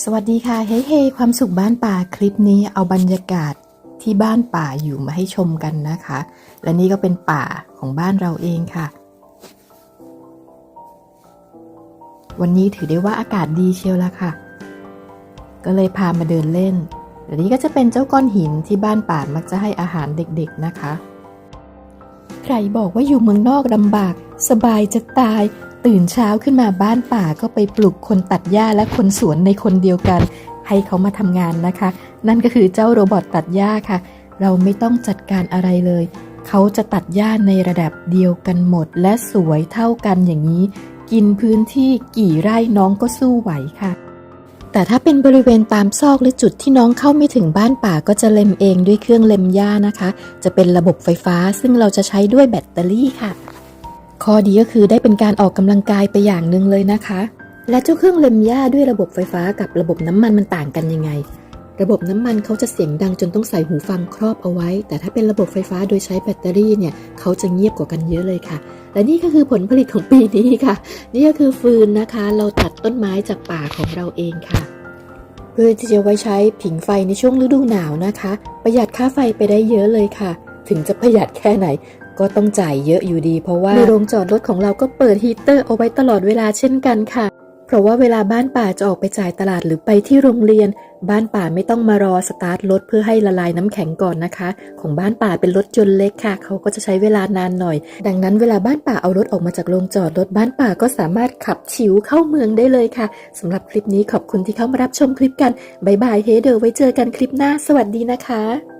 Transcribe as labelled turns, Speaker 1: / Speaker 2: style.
Speaker 1: สวัสดีค่ะ เฮ้เฮความสุขบ้านป่าคลิปนี้เอาบรรยากาศที่บ้านป่าอยู่มาให้ชมกันนะคะ และนี่ก็เป็นป่าของบ้านเราเองค่ะ วันนี้ถือได้ว่าอากาศดีเชียวละค่ะ ก็เลยพามาเดินเล่นและนี่ก็จะเป็นเจ้าก้อนหินที่บ้านป่ามักจะให้อาหารเด็กๆนะคะ ใครบอกว่าอยู่เมืองนอกลำบาก สบายจะตาย ตื่นเช้าขึ้นมาบ้านป่าก็ไปปลุกคนตัดหญ้าและคนสวนในคนเดียวกัน ให้เขามาทำงานนะคะ นั่นก็คือเจ้าโรบอทตัดหญ้าค่ะ เราไม่ต้องจัดการอะไรเลย เขาจะตัดหญ้าในระดับเดียวกันหมด และสวยเท่ากันอย่างนี้ กินพื้นที่กี่ไร่น้องก็สู้ไหวค่ะ แต่ถ้าเป็นบริเวณตามซอกหรือจุดที่น้องเข้าไม่ถึงบ้านป่าก็จะเล็มเองด้วยเครื่องเล็มหญ้านะคะ จะเป็นระบบไฟฟ้าซึ่งเราจะใช้ด้วยแบตเตอรี่ค่ะ ข้อดีก็คือได้เป็นการออกกำลังกายไปอย่างหนึ่งเลยนะคะ และเจ้าเครื่องเล็มหญ้าด้วยระบบไฟฟ้ากับระบบน้ำมันมันต่างกันยังไง ระบบน้ำมันเขาจะเสียงดังจนต้องใส่หูฟังครอบเอาไว้ แต่ถ้าเป็นระบบไฟฟ้าโดยใช้แบตเตอรี่เนี่ยเขาจะเงียบกว่ากันเยอะเลยค่ะ และนี่ก็คือผลผลิตของปีนี้ค่ะ นี่ก็คือฟืนนะคะ เราตัดต้นไม้จากป่าของเราเองค่ะ เพื่อที่จะไว้ใช้ผิงไฟในช่วงฤดูหนาวนะคะ ประหยัดค่าไฟไปได้เยอะเลยค่ะ ถึงจะประหยัดแค่ไหน ก็ต้องจ่ายเยอะอยู่ดีเพราะว่าในโรงจอดรถของเราก็เปิดฮีเตอร์เอาไว้ตลอดเวลาเช่นกันค่ะ เพราะว่าเวลาบ้านป่าจะออกไปจ่ายตลาดหรือไปที่โรงเรียน บ้านป่าไม่ต้องมารอสตาร์ทรถเพื่อให้ละลายน้ำแข็งก่อนนะคะ ของบ้านป่าเป็นรถยนต์เล็กค่ะ เขาก็จะใช้เวลานานหน่อย ดังนั้นเวลาบ้านป่าเอารถออกมาจากโรงจอดรถบ้านป่าก็สามารถขับฉิวเข้าเมืองได้เลยค่ะสำหรับคลิปนี้ขอบคุณที่เข้ามารับชมคลิปกันบายบายเฮเดอไว้เจอกันคลิปหน้า สวัสดีนะคะ